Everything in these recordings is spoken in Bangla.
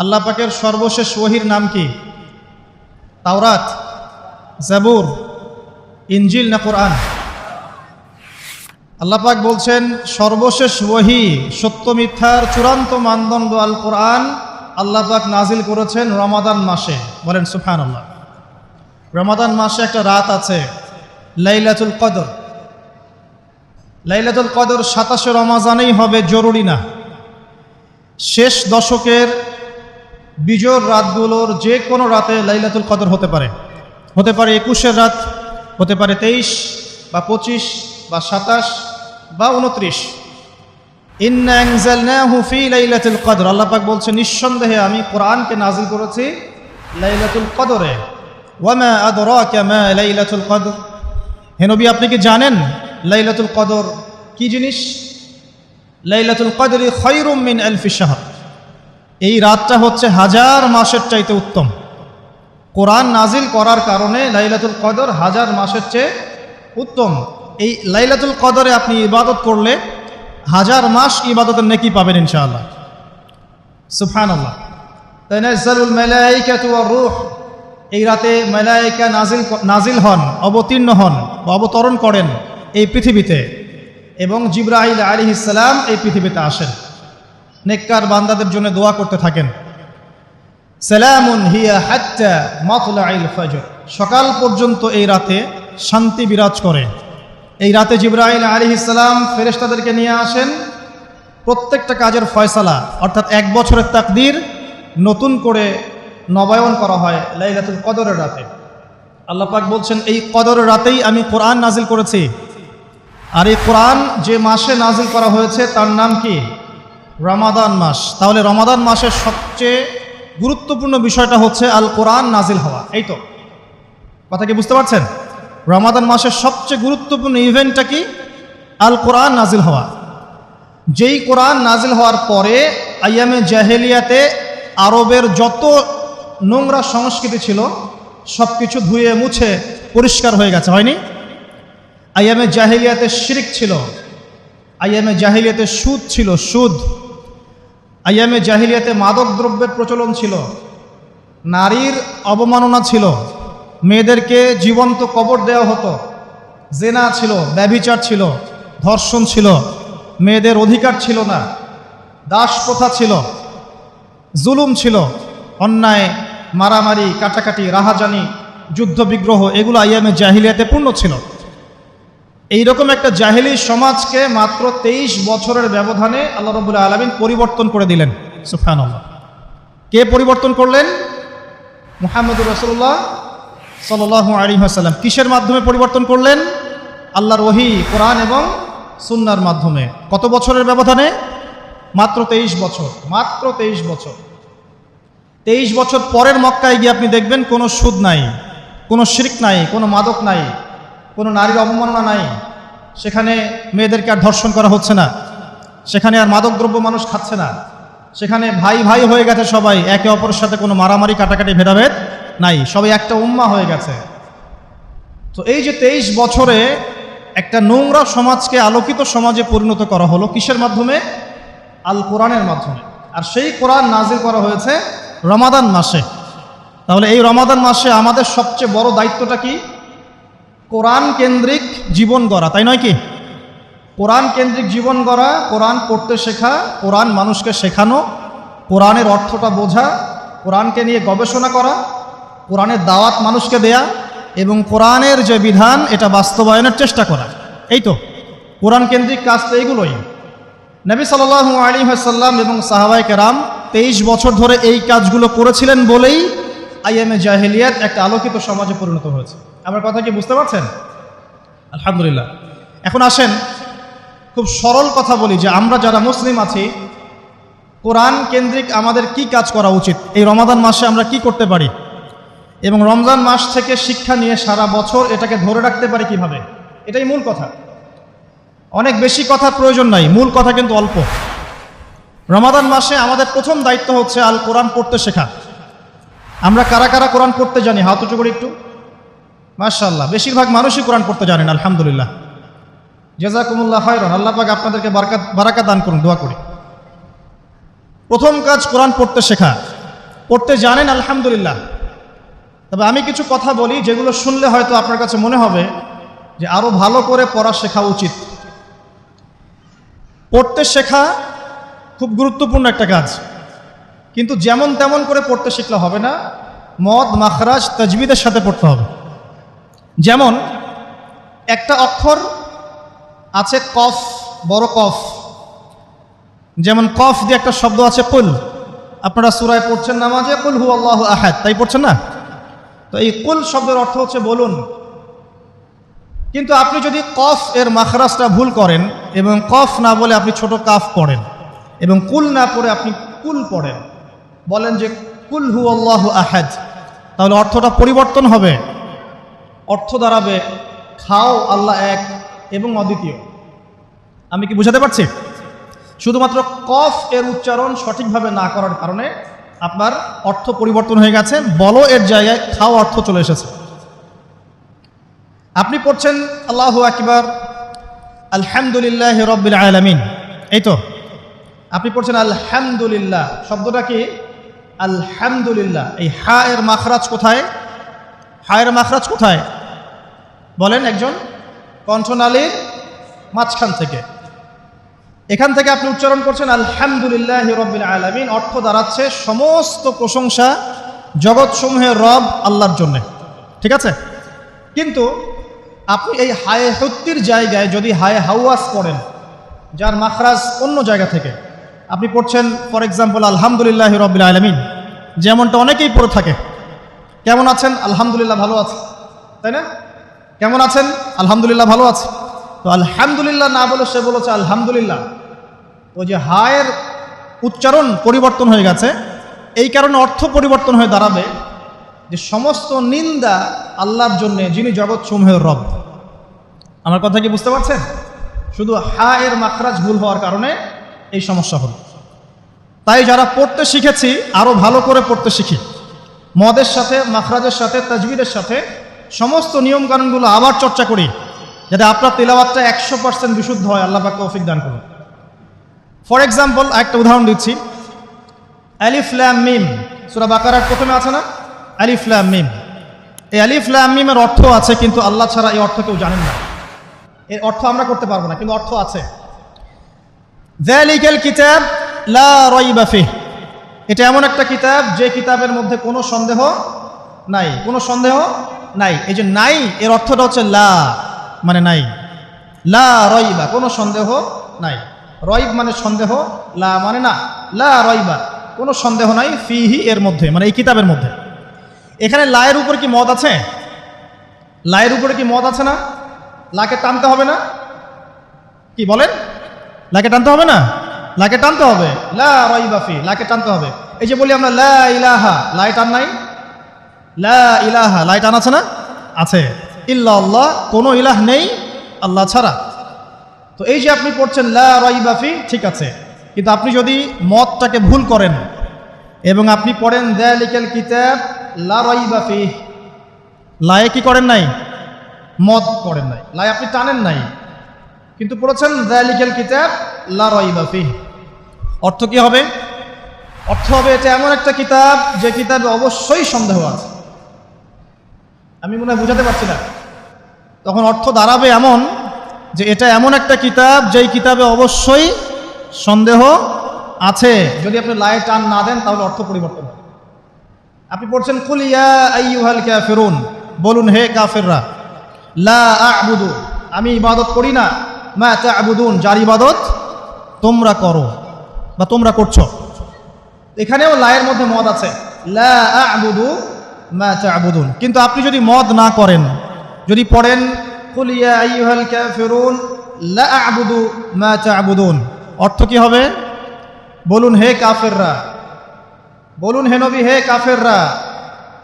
আল্লাহ পাকের সর্বশেষ ওহির নাম কি? তাওরাত, জাবুর ইঞ্জিল না কোরআন? আল্লাহ পাক বলছেন, সর্বশেষ ওহি, সত্য মিথ্যার চূড়ান্ত মানদণ্ড আল কোরআন আল্লাহ পাক নাজিল করেছেন রমাদান মাসে। বলেন সুফান আল্লাহ রমাদান মাসে একটা রাত আছে, লাইলাতুল কদর। লাইলাতুল কদর সাতাশে রমাজানেই হবে, জরুরি না। শেষ দশকের বিজোর রাতগুলোর যে কোনো রাতে লাইলাতুল কদর হতে পারে। হতে পারে একুশের রাত, হতে পারে তেইশ, বা পঁচিশ, বা সাতাশ, বা উনত্রিশ লাইলাতুল কদর। আল্লাপাক বলছে, নিঃসন্দেহে আমি কোরআনকে নাজিল করেছি লাইলাতুল কদরে। ওয়ামা আদরাকা মা লাইলাতুল কদর। হে নবী, আপনি কি জানেন লাইলাতুল কদর কি জিনিস? লাইলাতুল কদরি খৈরুম মিন আলফি শাহর। এই রাতটা হচ্ছে হাজার মাসের চাইতে উত্তম। কোরআন নাজিল করার কারণে লাইলাতুল কদর হাজার মাসের চেয়ে উত্তম। এই লাইলাতুল কদরে আপনি ইবাদত করলে হাজার মাস ইবাদতের নেকি পাবেন ইনশাআল্লাহ। সুফান আল্লাহ তাইনাজ্জালুল মালাইকাতু ওয়ার রূহ। এই রাতে মালাইকা নাজিল নাজিল হন, অবতীর্ণ হন বা অবতরণ করেন এই পৃথিবীতে এবং জিব্রাহিল আলী ইসলাম এই পৃথিবীতে আসেন। নেককার বান্দাদের জন্য দোয়া করতে থাকেন। সালামুন হিয়া হাত্তা মাতলাইল ফজর। সকাল পর্যন্ত এই রাতে শান্তি বিরাজ করে। এই রাতে জিব্রাহিল আলী ইসলাম ফেরেশতাদেরকে নিয়ে আসেন। প্রত্যেকটা কাজের ফয়সালা, অর্থাৎ এক বছরের তাকদির নতুন করে নবায়ন করা হয় লাইলাতুল কদরের রাতে। আল্লাহ পাক বলছেন, এই কদরের রাতেই আমি কোরআন নাজিল করেছি। আর এই কোরআন যে মাসে নাজিল করা হয়েছে, তার নাম কি? রমাদান মাস। তাহলে রমাদান মাসের সবচেয়ে গুরুত্বপূর্ণ বিষয়টা হচ্ছে আল কোরআন নাজিল হওয়া। এই তো। কথা কি বুঝতে পারছেন? রমাদান মাসের সবচেয়ে গুরুত্বপূর্ণ ইভেন্টটা কি? আল কোরআন নাজিল হওয়া। যেই কোরআন নাজিল হওয়ার পরে আইয়ামে জাহেলিয়াতে আরবের যত নোংরা সংস্কৃতি ছিল সব কিছু ধুয়ে মুছে পরিষ্কার হয়ে গেছে, হয়নি? আইয়ামে জাহেলিয়াতে শিরিক ছিল আইয়ামে জাহেলিয়াতে সুদ ছিল, সুদ। আইয়ামে জাহিলিয়াতে মাদক দ্রব্যের প্রচলন ছিল। নারীর অবমাননা ছিল। মেয়েদেরকে জীবন্ত কবর দেওয়া হতো। জেনা ছিল, ব্যভিচার ছিল, ধর্ষণ ছিল। মেয়েদের অধিকার ছিল না। দাস প্রথা ছিল। জুলুম ছিল। অন্যায়, মারামারি, কাটাকাটি, রাহাজানি, যুদ্ধ বিগ্রহ, এগুলো আইয়ামে জাহিলিয়াতে পূর্ণ ছিল। এইরকম একটা জাহিলি সমাজকে মাত্র তেইশ বছরের ব্যবধানে আল্লাহ রবুল্লা আলমিন পরিবর্তন করে দিলেন। সুফান কে পরিবর্তন করলেন? মুহাম্মদুর রসুল্লাহ সাল আলী আসাল্লাম কিসের মাধ্যমে পরিবর্তন করলেন? আল্লাহর ওহি, কোরআন এবং সুন্নার মাধ্যমে। কত বছরের ব্যবধানে? মাত্র তেইশ বছর, মাত্র তেইশ বছর। তেইশ বছর পরের মক্কায় গিয়ে আপনি দেখবেন কোনো সুদ নাই, কোনো শিরিক নাই, কোনো মাদক নাই। কোনো নারীর অবমাননা নাই। সেখানে মেয়েদেরকে আর ধর্ষণ করা হচ্ছে না। সেখানে আর মাদকদ্রব্য মানুষ খাচ্ছে না। সেখানে ভাই ভাই হয়ে গেছে সবাই। একে অপরের সাথে কোনো মারামারি, কাটাকাটি, ভেদাভেদ নাই। সবাই একটা উম্মা হয়ে গেছে। তো এই যে তেইশ বছরে একটা নোংরা সমাজকে আলোকিত সমাজে পরিণত করা হলো কিসের মাধ্যমে? আল কোরআনের মাধ্যমে। আর সেই কোরআন নাজির করা হয়েছে রমাদান মাসে। তাহলে এই রমাদান মাসে আমাদের সবচেয়ে বড় দায়িত্বটা কি? কোরআন কেন্দ্রিক জীবন গড়া, তাই নয় কি? কোরআন কেন্দ্রিক জীবন গড়া, কোরআন পড়তে শেখা, কোরআন মানুষকে শেখানো, কোরআনের অর্থটা বোঝা, কোরআনকে নিয়ে গবেষণা করা, কোরআনের দাওয়াত মানুষকে দেয়া এবং কোরআনের যে বিধান, এটা বাস্তবায়নের চেষ্টা করা। এই তো, কোরআন কেন্দ্রিক কাজ তো এইগুলোই নবী সাল আলী সাল্লাম এবং সাহাবাই কেরাম তেইশ বছর ধরে এই কাজগুলো করেছিলেন বলেই আইএমএ জাহেলিয়াত একটা আলোকিত সমাজে পরিণত হয়েছে। আমার কথা কি বুঝতে পারছেন? আলহামদুলিল্লাহ। এখন আসেন, খুব সরল কথা বলি যে আমরা যারা মুসলিম আছি, কোরআন কেন্দ্রিক আমাদের কি কাজ করা উচিত? এই রমাদান মাসে আমরা কি করতে পারি? এবং রমজান মাস থেকে শিক্ষা নিয়ে সারা বছর এটাকে ধরে রাখতে পারি কীভাবে? এটাই মূল কথা। অনেক বেশি কথার প্রয়োজন নাই, মূল কথা কিন্তু অল্প। রমাদান মাসে আমাদের প্রথম দায়িত্ব হচ্ছে আল কোরআন পড়তে শেখা। আমরা কারা কারা কোরআন পড়তে জানি? হাত উঁচু করে একটু। মার্শাল্লাহ বেশিরভাগ মানুষই কোরআন পড়তে জানেন, আলহামদুলিল্লাহ। জেজাকুমুল্লাহ হয়রন আল্লাহ পাক আপনাদেরকে বারাকাত বারাকা দান করুন, দোয়া করি। প্রথম কাজ কোরআন পড়তে শেখা। পড়তে জানেন, আলহামদুলিল্লাহ। তবে আমি কিছু কথা বলি, যেগুলো শুনলে হয়তো আপনার কাছে মনে হবে যে আরও ভালো করে পড়া শেখা উচিত। পড়তে শেখা খুব গুরুত্বপূর্ণ একটা কাজ। কিন্তু যেমন তেমন করে পড়তে শিখলে হবে না, মদ, মাখরাজ, তজবিদের সাথে পড়তে হবে। যেমন, একটা অক্ষর আছে কফ, বড় কফ। যেমন, কফ দিয়ে একটা শব্দ আছে কুল। আপনারা সুরায় পড়ছেন নামাজে, কুল হু আল্লাহ আহাদ। তাই পড়ছেন না? তো এই কুল শব্দের অর্থ হচ্ছে বলুন। কিন্তু আপনি যদি কফ এর মাখরাজটা ভুল করেন এবং কফ না বলে আপনি ছোট কাফ পড়েন এবং কুল না পড়ে আপনি কুল পড়েন, বলেন যে কুল হু আল্লাহ আহাদ, তাহলে অর্থটা পরিবর্তন হবে। অর্থ দাঁড়াবে, খাও আল্লাহ এক এবং অদ্বিতীয়। আমি কি বুঝাতে পারছি? শুধুমাত্র কফ এর উচ্চারণ সঠিকভাবে না করার কারণে আপনার অর্থ পরিবর্তন হয়ে গেছে, বলো এর জায়গায় খাও অর্থ চলে এসেছে। আপনি পড়ছেন আল্লাহ আকবার, আলহামদুলিল্লাহ রব্বিল আলামিন। এই তো, আপনি পড়ছেন আলহামদুলিল্লাহ, শব্দটা কি? আলহামদুলিল্লাহ। এই হা এর মাখরাজ কোথায়? হা এর মাখরাজ কোথায়? বলেন একজন কণ্ঠনালীর মাঝখান থেকে। এখান থেকে আপনি উচ্চারণ করছেন, আলহামদুলিল্লাহ রব্বিল আলামিন অর্থ দাঁড়াচ্ছে সমস্ত প্রশংসা জগৎসমূহের রব আল্লাহর জন্য। ঠিক আছে? কিন্তু আপনি এই হায়ে হত্তির জায়গায় যদি হায়ে হাওয়াস পড়েন, যার মাখরাজ অন্য জায়গা থেকে, আপনি পড়ছেন, ফর এক্সাম্পল, আলহামদুলিল্লাহ রব্বিল আলমিন যেমনটা অনেকেই পড়ে থাকে। কেমন আছেন? আলহামদুলিল্লাহ ভালো আছে। তাই না? কেমন আছেন? আলহামদুলিল্লাহ ভালো আছে। তো আলহামদুলিল্লাহ না বলে সে বলেছে আলহামদুলিল্লাহ। ওই যে হায়ের উচ্চারণ পরিবর্তন হয়ে গেছে, এই কারণে অর্থ পরিবর্তন হয়ে দাঁড়াবে যে সমস্ত নিন্দা আল্লাহর জন্যে যিনি জগৎ সমূহের রব। আমার কথা কি বুঝতে পারছেন? শুধু হা এর মাখরাজ ভুল হওয়ার কারণে এই সমস্যা হল। তাই যারা পড়তে শিখেছি আরও ভালো করে পড়তে শিখি। মদের সাথে, মাখরাজের সাথে তাজবিদের সাথে সমস্ত নিয়মকানুনগুলো আবার চর্চা করি, যাতে আপনার তেলাওয়াতটা একশো পার্সেন্ট বিশুদ্ধ হয়, আল্লাহ পাকে অফিক দান করুন। ফর এক্সাম্পল একটা উদাহরণ দিচ্ছি। আলিফ ল্যাম মিম, সুরা বাকারার প্রথমে আছে না? আলিফ ল্যাম মিম। এই আলিফ ল্যাম মিমের অর্থ আছে, কিন্তু আল্লাহ ছাড়া এই অর্থ কেউ জানেন না। এর অর্থ আমরা করতে পারব না, কিন্তু অর্থ আছে। কিতাব লা এটা এমন একটা কিতাব, যে কিতাবের মধ্যে কোনো সন্দেহ নাই। কোনো সন্দেহ নাই। এই যে নাই, এর অর্থটা হচ্ছে লা মানে নাই। লা রইবা কোনো সন্দেহ নাই। রইব মানে সন্দেহ, লা মানে না। লা রইবা কোনো সন্দেহ নাই ফিহি এর মধ্যে মানে এই কিতাবের মধ্যে। এখানে লায়ের উপর কি মদ আছে? লায়ের উপরে কি মদ আছে না? লাকে টানতে হবে না? কি বলেন? লাকে টানতে হবে না? লাকে টানতে হবে। লা রইবা ফি, লাকে টানতে হবে। এই যে বলি আমরা, লা ইলাহা, লাই টান নাই। লা ইলাহা লাই টান না? আছে। ইল্লা আল্লাহ কোনো ইলাহ নেই আল্লাহ ছাড়া। তো এই যে আপনি পড়ছেন, লা ঠিক আছে। কিন্তু আপনি যদি মতটাকে ভুল করেন, এবং আপনি পড়েন দ্যালিকেল কিতাব, লা লায়ে কি করেন নাই? মদ করেন নাই। লাই আপনি টানেন নাই। কিন্তু পড়েছেন দ্যালিকেল কিতাব, লা অর্থ কি হবে? অর্থ হবে এটা এমন একটা কিতাব, যে কিতাবে অবশ্যই সন্দেহ আছে। আমি মনে হয় বুঝাতে পারছি না। তখন অর্থ দাঁড়াবে এমন যে এটা এমন একটা কিতাব, যেই কিতাবে অবশ্যই সন্দেহ আছে। যদি আপনি লায়ে টান না দেন, তাহলে অর্থ পরিবর্তন হবে। আপনি পড়ছেন কাফিরুন বলুন, হে কাফেররা, লা আ'বুদু আমি ইবাদত করি না। মা তা'বুদুন যার ইবাদত তোমরা করো বা তোমরা করছ। এখানেও লায়ের মধ্যে মদ আছে। লা আ'বুদু মা তা'বুদুন কিন্তু আপনি যদি মদ না করেন যদি পড়েন কুলিয়া আইয়ুহাল কাফিরুন লা আ'বুদু মা অর্থ কি হবে? বলুন হে কাফেররা বলুন হে নবী হে কাফেররা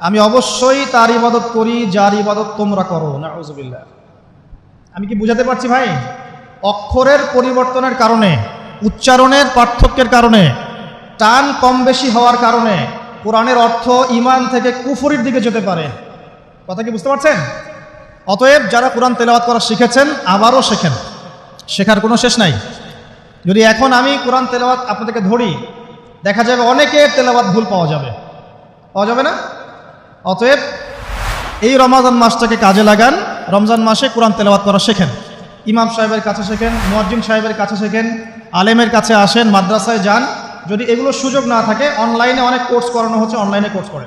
আমি অবশ্যই তার ইবাদত করি যার ইবাদত তোমরা করো। নাউজুবিল্লাহ আমি কি বুঝাতে পারছি ভাই? অক্ষরের পরিবর্তনের কারণে উচ্চারণের পার্থক্যের কারণে টান কম বেশি হওয়ার কারণে কোরআনের অর্থ ইমান থেকে কুফরির দিকে যেতে পারে। কথা কি বুঝতে পারছেন? অতএব যারা কোরআন তেলাওয়াত করা শিখেছেন, আবারও শেখেন। শেখার কোনো শেষ নাই। যদি এখন আমি কোরআন তেলাওয়াত আপনাদেরকে ধরি, দেখা যাবে অনেকে তেলাওয়াত ভুল পাওয়া যাবে। পাওয়া যাবে না? অতএব এই রমাজান মাসটাকে কাজে লাগান। রমজান মাসে কোরআন তেলাওয়াত করা শেখেন। ইমাম সাহেবের কাছে শেখেন মুয়াজ্জিম সাহেবের কাছে শেখেন, আলেমের কাছে আসেন, মাদ্রাসায় যান যদি এগুলো সুযোগ না থাকে অনলাইনে অনেক কোর্স করানো হচ্ছে অনলাইনে কোর্স করে।